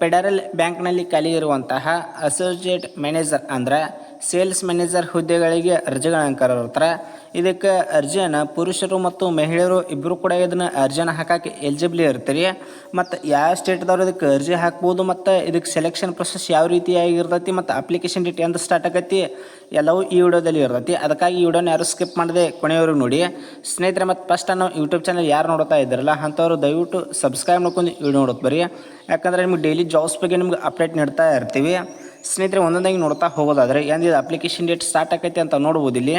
Federal ಬ್ಯಾಂಕ್ನಲ್ಲಿ ಖಾಲಿ ಇರುವಂತಹ ಅಸೋಸಿಯೇಟ್ ಮ್ಯಾನೇಜರ್ ಅಂದ್ರೆ ಸೇಲ್ಸ್ ಮ್ಯಾನೇಜರ್ ಹುದ್ದೆಗಳಿಗೆ ಅರ್ಜಿಗಳನ್ನು ಕರೆದಿರ್ತಾರೆ ಇದಕ್ಕೆ ಅರ್ಜಿಯನ್ನು ಪುರುಷರು ಮತ್ತು ಮಹಿಳೆಯರು ಇಬ್ಬರು ಕೂಡ ಇದನ್ನು ಅರ್ಜಿಯನ್ನು ಹಾಕಕ್ಕೆ ಎಲಿಜಿಬಲ್ ಇರ್ತೀರಿ. ಮತ್ತು ಯಾವ ಸ್ಟೇಟ್ದವ್ರು ಇದಕ್ಕೆ ಅರ್ಜಿ ಹಾಕ್ಬೋದು, ಮತ್ತು ಇದಕ್ಕೆ ಸೆಲೆಕ್ಷನ್ ಪ್ರೊಸೆಸ್ ಯಾವ ರೀತಿಯಾಗಿರ್ತೈತಿ, ಮತ್ತು ಅಪ್ಲಿಕೇಶನ್ ಡೇಟ್ ಎಂದು ಸ್ಟಾರ್ಟ್ ಆಗೈತಿ, ಎಲ್ಲವೂ ಈ ವಿಡಿಯೋದಲ್ಲಿ ಇರ್ತೈತಿ. ಅದಕ್ಕಾಗಿ ಈ ವಿಡಿಯೋನ ಯಾರು ಸ್ಕಿಪ್ ಮಾಡದೆ ಕೊನೆಯವರು ನೋಡಿ. ಸ್ನೇಹಿತರೆ, ಮತ್ತು ಫಸ್ಟ್ ನಾವು ಯೂಟ್ಯೂಬ್ ಚಾನಲ್ ಯಾರು ನೋಡ್ತಾ ಇದ್ದಾರಲ್ಲ, ಅಂಥವ್ರು ದಯವಿಟ್ಟು ಸಬ್ಸ್ಕ್ರೈಬ್ ಮಾಡ್ಕೊಂಡು ವಿಡಿಯೋ ನೋಡೋದು ಬರೀ ಯಾಕಂದರೆ ನಿಮ್ಗೆ ಡೈಲಿ ಜಾಬ್ಸ್ ಬಗ್ಗೆ ನಿಮ್ಗೆ ಅಪ್ಡೇಟ್ ನೀಡ್ತಾ ಇರ್ತೀವಿ. ಸ್ನೇಹಿತರೆ, ಒಂದೊಂದಾಗಿ ನೋಡ್ತಾ ಹೋಗೋದಾದ್ರೆ, ಏನು ಅಪ್ಲಿಕೇಶನ್ ಡೇಟ್ ಸ್ಟಾರ್ಟ್ ಆಕೈತಿ ಅಂತ ನೋಡ್ಬೋದು ಇಲ್ಲಿ.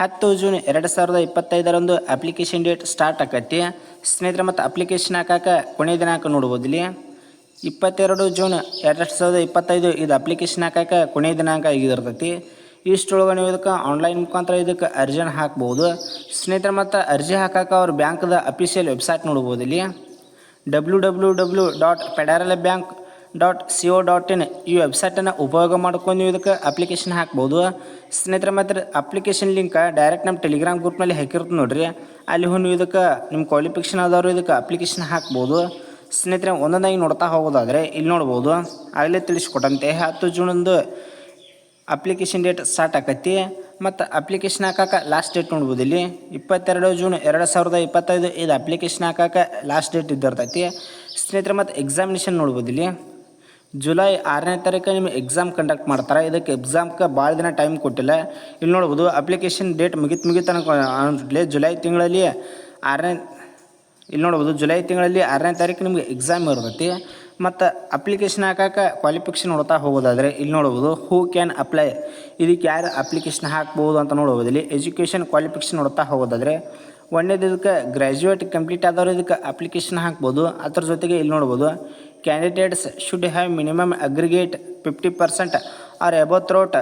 ಹತ್ತು ಜೂನ್ ಎರಡು ಸಾವಿರದ ಇಪ್ಪತ್ತೈದರಂದು ಅಪ್ಲಿಕೇಶನ್ ಡೇಟ್ ಸ್ಟಾರ್ಟ್ ಆಕೈತಿ. ಸ್ನೇಹಿತರೆ, ಮತ್ತು ಅಪ್ಲಿಕೇಶನ್ ಹಾಕಾಕ ಕೊನೆಯ ದಿನಾಂಕ ನೋಡ್ಬೋದು ಇಲ್ಲಿ. ಇಪ್ಪತ್ತೆರಡು ಜೂನ್ ಎರಡು ಸಾವಿರದ ಇಪ್ಪತ್ತೈದು ಇದು ಅಪ್ಲಿಕೇಶನ್ ಹಾಕಾಕ ಕೊನೆಯ ದಿನಾಂಕ ಆಗಿರ್ತೈತಿ. ಇಷ್ಟೊಳಗೆ ನೀವು ಇದಕ್ಕೆ ಆನ್ಲೈನ್ ಮುಖಾಂತರ ಇದಕ್ಕೆ ಅರ್ಜಿನ ಹಾಕ್ಬೋದು. ಸ್ನೇಹಿತರೆ, ಮತ್ತು ಅರ್ಜಿ ಹಾಕಾಕ ಅವ್ರ ಬ್ಯಾಂಕ್ದ ಅಫಿಷಿಯಲ್ ವೆಬ್ಸೈಟ್ ನೋಡ್ಬೋದು ಇಲ್ಲಿ. W W W dot federal bank dot C O dot in ಈ ವೆಬ್ಸೈಟನ್ನು ಉಪಯೋಗ ಮಾಡ್ಕೊಂಡು ನೀವು ಇದಕ್ಕೆ ಅಪ್ಲಿಕೇಶನ್ ಹಾಕ್ಬೋದು. ಸ್ನೇಹಿತರೆ, ಮತ್ತು ಅಪ್ಲಿಕೇಶನ್ ಲಿಂಕ್ ಡೈರೆಕ್ಟ್ ನಮ್ಮ ಟೆಲಿಗ್ರಾಮ್ ಗ್ರೂಪ್ನಲ್ಲಿ ಹಾಕಿರ್ತೀನಿ ನೋಡ್ರಿ. ಅಲ್ಲಿ ನೀವು ಇದಕ್ಕೆ ನಿಮ್ಮ ಕ್ವಾಲಿಫಿಕೇಷನ್ ಆದವರು ಇದಕ್ಕೆ ಅಪ್ಲಿಕೇಶನ್ ಹಾಕ್ಬೋದು. ಸ್ನೇಹಿತರೆ ಒಂದೊಂದಾಗಿ ನೋಡ್ತಾ ಹೋಗೋದಾದರೆ ಇಲ್ಲಿ ನೋಡ್ಬೋದು. ಆಗಲೇ ತಿಳಿಸ್ಕೊಟ್ಟಂತೆ, ಹತ್ತು ಜೂನಂದು ಅಪ್ಲಿಕೇಶನ್ ಡೇಟ್ ಸ್ಟಾರ್ಟ್ ಆಕೈತಿ. ಮತ್ತು ಅಪ್ಲಿಕೇಶನ್ ಹಾಕಕ್ಕೆ ಲಾಸ್ಟ್ ಡೇಟ್ ನೋಡ್ಬೋದು ಇಲ್ಲಿ. ಇಪ್ಪತ್ತೆರಡು ಜೂನ್ ಎರಡು ಸಾವಿರದ ಇಪ್ಪತ್ತೈದು, ಇದು ಅಪ್ಲಿಕೇಶನ್ ಹಾಕಕ್ಕೆ ಲಾಸ್ಟ್ ಡೇಟ್ ಇದ್ದಿರ್ತೈತಿ. ಸ್ನೇಹಿತರೆ, ಮತ್ತು ಎಕ್ಸಾಮಿನೇಷನ್ ನೋಡ್ಬೋದು ಇಲ್ಲಿ. ಜುಲೈ ಆರನೇ ತಾರೀಕು ನಿಮ್ಮ ಎಕ್ಸಾಮ್ ಕಂಡಕ್ಟ್ ಮಾಡ್ತಾರೆ. ಇದಕ್ಕೆ ಎಕ್ಸಾಮ್ಗೆ ಭಾಳ ದಿನ ಟೈಮ್ ಕೊಟ್ಟಿಲ್ಲ. ಇಲ್ಲಿ ನೋಡ್ಬೋದು ಅಪ್ಲಿಕೇಶನ್ ಡೇಟ್ ಮುಗಿತು ಮುಗಿತು ಅನ್ಕೊಂಡ್ಲೆ ಜುಲೈ ತಿಂಗಳಲ್ಲಿ ಆರನೇ ಇಲ್ಲಿ ನೋಡ್ಬೋದು, ಜುಲೈ ತಿಂಗಳಲ್ಲಿ ಆರನೇ ತಾರೀಕು ನಿಮಗೆ ಎಕ್ಸಾಮ್ ಇರ್ತೈತಿ. ಮತ್ತು ಅಪ್ಲಿಕೇಶನ್ ಹಾಕಕ್ಕೆ ಕ್ವಾಲಿಫಿಕೇಷನ್ ನೋಡ್ತಾ ಹೋಗೋದಾದರೆ, ಇಲ್ಲಿ ನೋಡ್ಬೋದು ಹೂ ಕ್ಯಾನ್ ಅಪ್ಲೈ ಇದಕ್ಕೆ ಯಾರು ಅಪ್ಲಿಕೇಶನ್ ಹಾಕ್ಬೋದು ಅಂತ ನೋಡ್ಬೋದು. ಇಲ್ಲಿ ಎಜುಕೇಷನ್ ಕ್ವಾಲಿಫಿಕೇಶನ್ ನೋಡ್ತಾ ಹೋಗೋದಾದರೆ ಒಂದೇದು ಇದಕ್ಕೆ ಗ್ರ್ಯಾಜುಯೇಟ್ ಕಂಪ್ಲೀಟ್ ಆದವರು ಇದಕ್ಕೆ ಅಪ್ಲಿಕೇಶನ್ ಹಾಕ್ಬೋದು. ಅದ್ರ ಜೊತೆಗೆ ಇಲ್ಲಿ ನೋಡ್ಬೋದು candidates should have minimum aggregate fifty percent or above throughout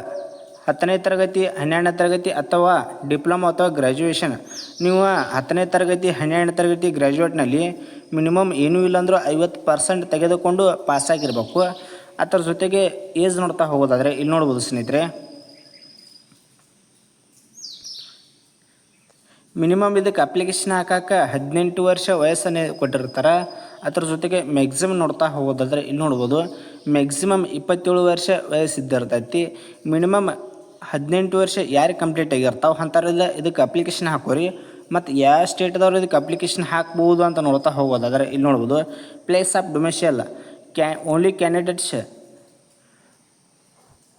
ಹತ್ತನೇ ತರಗತಿ, ಹನ್ನೆರಡನೇ ತರಗತಿ ಅಥವಾ ಡಿಪ್ಲೊಮಾ ಅಥವಾ ಗ್ರ್ಯಾಜುಯೇಷನ್ ನೀವು ಹತ್ತನೇ ತರಗತಿ, ಹನ್ನೆರಡನೇ ತರಗತಿ ಗ್ರ್ಯಾಜುಯೇಟ್ನಲ್ಲಿ ಮಿನಿಮಮ್ ಏನೂ ಇಲ್ಲಾಂದ್ರೂ ಐವತ್ತು ಪರ್ಸೆಂಟ್ ತೆಗೆದುಕೊಂಡು ಪಾಸಾಗಿರ್ಬೇಕು ಅದರ ಜೊತೆಗೆ ಏಜ್ ನೋಡ್ತಾ ಹೋಗೋದಾದರೆ ಇಲ್ಲಿ ನೋಡ್ಬೋದು ಸ್ನೇಹಿತರೆ. ಮಿನಿಮಮ್ ಇದಕ್ಕೆ ಅಪ್ಲಿಕೇಶನ್ ಹಾಕಕ್ಕೆ ಹದಿನೆಂಟು ವರ್ಷ ವಯಸ್ಸನ್ನೇ ಕೊಟ್ಟಿರ್ತಾರೆ. ಅದ್ರ ಜೊತೆಗೆ ಮ್ಯಾಕ್ಸಿಮಮ್ ನೋಡ್ತಾ ಹೋಗೋದಾದರೆ ಇಲ್ಲಿ ನೋಡ್ಬೋದು ಮ್ಯಾಕ್ಸಿಮಮ್ ಇಪ್ಪತ್ತೇಳು ವರ್ಷ ವಯಸ್ಸಿದ್ದಿರ್ತೈತಿ ಮಿನಿಮಮ್ ಹದಿನೆಂಟು ವರ್ಷ ಯಾರು ಕಂಪ್ಲೀಟ್ ಆಗಿರ್ತಾವೆ ಅಂಥವ್ರೆಲ್ಲ ಇದಕ್ಕೆ ಅಪ್ಲಿಕೇಶನ್ ಹಾಕೋರಿ, ಮತ್ತು ಯಾವ ಸ್ಟೇಟ್ದವ್ರು ಇದಕ್ಕೆ ಅಪ್ಲಿಕೇಶನ್ ಹಾಕ್ಬೋದು ಅಂತ ನೋಡ್ತಾ ಹೋಗೋದಾದ್ರೆ ಇಲ್ಲಿ ನೋಡ್ಬೋದು ಪ್ಲೇಸ್ ಆಫ್ ಡೊಮೆಷಿಯಲ್ ಕ್ಯಾ only candidates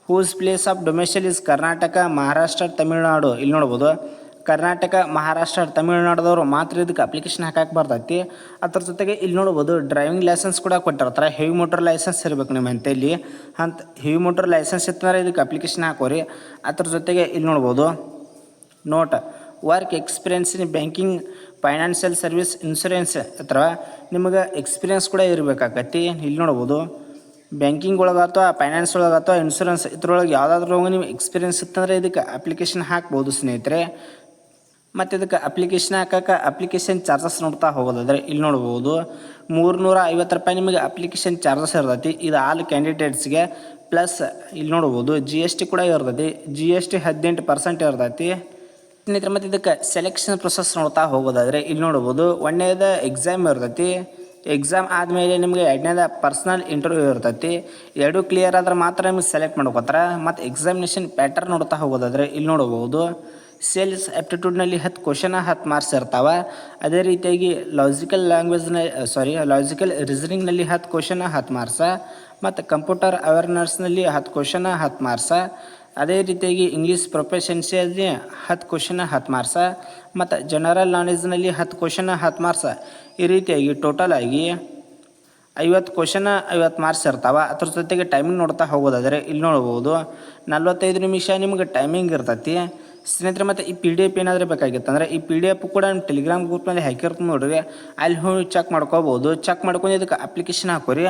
whose place of domicile is Karnataka Maharashtra Tamil Nadu ಇಲ್ಲಿ ನೋಡ್ಬೋದು. ಕರ್ನಾಟಕ, ಮಹಾರಾಷ್ಟ್ರ, ತಮಿಳುನಾಡದವರು ಮಾತ್ರ ಇದಕ್ಕೆ ಅಪ್ಲಿಕೇಶನ್ ಹಾಕಕ್ಕೆ ಬರ್ತೈತಿ. ಅದ್ರ ಜೊತೆಗೆ ಇಲ್ಲಿ ನೋಡ್ಬೋದು ಡ್ರೈವಿಂಗ್ ಲೈಸೆನ್ಸ್ ಕೂಡ ಕೊಟ್ಟಿರ್ತಾರೆ. ಹೆವಿ ಮೋಟರ್ ಲೈಸೆನ್ಸ್ ಇರಬೇಕು ನಿಮ್ಮ ಅಂತೇಳಿ ಅಂತ ಹೆವಿ ಮೋಟರ್ ಲೈಸೆನ್ಸ್ ಇತ್ತಂದ್ರೆ ಇದಕ್ಕೆ ಅಪ್ಲಿಕೇಶನ್ ಹಾಕೋರಿ. ಅದ್ರ ಜೊತೆಗೆ ಇಲ್ಲಿ ನೋಡ್ಬೋದು not work experience in banking financial service insurance ಅಥವಾ ನಿಮಗೆ ಎಕ್ಸ್ಪೀರಿಯನ್ಸ್ ಕೂಡ ಇರಬೇಕಾಗತ್ತಿ ಇಲ್ಲಿ ನೋಡ್ಬೋದು ಬ್ಯಾಂಕಿಂಗ್ ಒಳಗೆ ಅಥವಾ ಫೈನಾನ್ಸ್ ಒಳಗೆ ಅಥವಾ ಇನ್ಶೂರೆನ್ಸ್ ಇದ್ರೊಳಗೆ ಯಾವುದಾದ್ರೂ ನಿಮ್ಗೆ ಎಕ್ಸ್ಪೀರಿಯನ್ಸ್ ಇತ್ತಂದರೆ ಇದಕ್ಕೆ ಅಪ್ಲಿಕೇಶನ್ ಹಾಕ್ಬೋದು ಸ್ನೇಹಿತರೆ. ಮತ್ತು ಇದಕ್ಕೆ ಅಪ್ಲಿಕೇಶನ್ ಹಾಕಕ್ಕೆ ಅಪ್ಲಿಕೇಶನ್ ಚಾರ್ಜಸ್ ನೋಡ್ತಾ ಹೋಗೋದಾದ್ರೆ ಇಲ್ಲಿ ನೋಡ್ಬೋದು ಮೂರುನೂರ ಐವತ್ತು ರೂಪಾಯಿ ನಿಮಗೆ ಅಪ್ಲಿಕೇಶನ್ ಚಾರ್ಜಸ್ ಇರ್ತೈತಿ. ಇದು ಆಲ್ ಕ್ಯಾಂಡಿಡೇಟ್ಸ್ಗೆ ಪ್ಲಸ್ ಇಲ್ಲಿ ನೋಡ್ಬೋದು ಜಿ ಎಸ್ ಟಿ ಕೂಡ ಇರ್ತೈತಿ. ಜಿ ಎಸ್ ಟಿ ಹದಿನೆಂಟು ಪರ್ಸೆಂಟ್ ಇರ್ತೈತಿ. ಸ್ನೇಹಿತರೆ, ಮತ್ತು ಇದಕ್ಕೆ ಸೆಲೆಕ್ಷನ್ ಪ್ರೊಸೆಸ್ ನೋಡ್ತಾ ಹೋಗೋದಾದ್ರೆ ಇಲ್ಲಿ ನೋಡ್ಬೋದು ಒಂದನೇದ ಎಕ್ಸಾಮ್ ಇರ್ತೈತಿ. ಎಕ್ಸಾಮ್ ಆದಮೇಲೆ ನಿಮಗೆ ಎರಡನೇದ ಪರ್ಸ್ನಲ್ ಇಂಟರ್ವ್ಯೂ ಇರ್ತೈತಿ. ಎರಡು ಕ್ಲಿಯರ್ ಆದ್ರೆ ಮಾತ್ರ ನಿಮಗೆ ಸೆಲೆಕ್ಟ್ ಮಾಡ್ಕೋತಾರೆ. ಮತ್ತು ಎಕ್ಸಾಮಿನೇಷನ್ ಪ್ಯಾಟರ್ನ್ ನೋಡ್ತಾ ಹೋಗೋದಾದ್ರೆ ಇಲ್ಲಿ ನೋಡ್ಬೋದು ಸೇಲ್ಸ್ ಆ್ಯಪ್ಟಿಟ್ಯೂಡ್ನಲ್ಲಿ ಹತ್ತು ಕ್ವಶನ ಹತ್ತು ಮಾರ್ಕ್ಸ್ ಇರ್ತಾವೆ. ಅದೇ ರೀತಿಯಾಗಿ ಲಾಜಿಕಲ್ ಲ್ಯಾಂಗ್ವೇಜ್ನ ಸಾರಿ ಲಾಜಿಕಲ್ ರೀಸನಿಂಗ್ನಲ್ಲಿ ಹತ್ತು ಕ್ವಶನ ಹತ್ತು ಮಾರ್ಕ್ಸ ಮತ್ತು ಕಂಪ್ಯೂಟರ್ ಅವೇರ್ನೆಸ್ನಲ್ಲಿ ಹತ್ತು ಕ್ವಶನ ಹತ್ತು ಮಾರ್ಕ್ಸ ಅದೇ ರೀತಿಯಾಗಿ ಇಂಗ್ಲೀಷ್ ಪ್ರೊಫೆಷನ್ಸಿಯಲ್ಲಿ ಹತ್ತು ಕ್ವಶನ ಹತ್ತು ಮಾರ್ಕ್ಸ ಮತ್ತು ಜನರಲ್ ನಾಲೆಜ್ನಲ್ಲಿ ಹತ್ತು ಕ್ವಶನ ಹತ್ತು ಮಾರ್ಕ್ಸ ಈ ರೀತಿಯಾಗಿ ಟೋಟಲ್ ಆಗಿ ಐವತ್ತು ಕ್ವಶನ ಐವತ್ತು ಮಾರ್ಕ್ಸ್ ಇರ್ತಾವೆ. ಅದ್ರ ಜೊತೆಗೆ ಟೈಮಿಂಗ್ ನೋಡ್ತಾ ಹೋಗೋದಾದರೆ ಇಲ್ಲಿ ನೋಡ್ಬೋದು, ನಲ್ವತ್ತೈದು ನಿಮಿಷ ನಿಮ್ಗೆ ಟೈಮಿಂಗ್ ಇರ್ತೈತಿ. ಸ್ನೇಹಿತರೆ, ಮತ್ತು ಈ ಪಿ ಡಿ ಎಫ್ ಏನಾದರೂ ಬೇಕಾಗಿತ್ತು? ಅಂದರೆ ಈ ಪಿ ಡಿ ಎಫ್ ಕೂಡ ನಿಮ್ಮ ಟೆಲಿಗ್ರಾಮ್ ಗ್ರೂಪ್ನಲ್ಲಿ ಹ್ಯಾಕಿರ್ತು ನೋಡ್ರಿ. ಅಲ್ಲಿ ಹೋಗಿ ಚೆಕ್ ಮಾಡ್ಕೋಬೋದು. ಚೆಕ್ ಮಾಡ್ಕೊಂಡು ಇದಕ್ಕೆ ಅಪ್ಲಿಕೇಶನ್ ಹಾಕೋರಿ.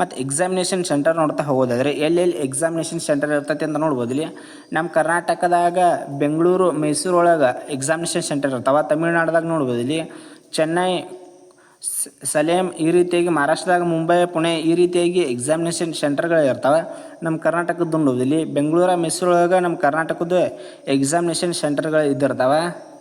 ಮತ್ತು ಎಕ್ಸಾಮಿನೇಷನ್ ಸೆಂಟರ್ ನೋಡ್ತಾ ಹೋಗೋದಾದರೆ, ಎಲ್ಲೆಲ್ಲಿ ಎಕ್ಸಾಮಿನೇಷನ್ ಸೆಂಟರ್ ಇರ್ತೈತಿ ಅಂತ ನೋಡ್ಬೋದು ಇಲ್ಲಿ. ನಮ್ಮ ಕರ್ನಾಟಕದಾಗ, ಬೆಂಗಳೂರು ಮೈಸೂರು ಒಳಗೆ ಎಕ್ಸಾಮಿನೇಷನ್ ಸೆಂಟರ್ ಇರ್ತಾವೆ, ತಮಿಳ್ನಾಡ್ದಾಗ ನೋಡ್ಬೋದು ಇಲ್ಲಿ. ಚೆನ್ನೈ ಸಲೇಮ್ ಈ ರೀತಿಯಾಗಿ ಮಹಾರಾಷ್ಟ್ರದಾಗ ಮುಂಬೈ, ಪುಣೆ ಈ ರೀತಿಯಾಗಿ ಎಕ್ಸಾಮಿನೇಷನ್ ಸೆಂಟರ್ಗಳು ಇರ್ತಾವೆ. ನಮ್ಮ ಕರ್ನಾಟಕದ ಇಲ್ಲಿ. ಬೆಂಗಳೂರ ಮೈಸೂರು ಒಳಗೆ ನಮ್ಮ ಕರ್ನಾಟಕದ ಎಕ್ಸಾಮಿನೇಷನ್ ಸೆಂಟರ್ಗಳು ಇದ್ದಿರ್ತಾವೆ.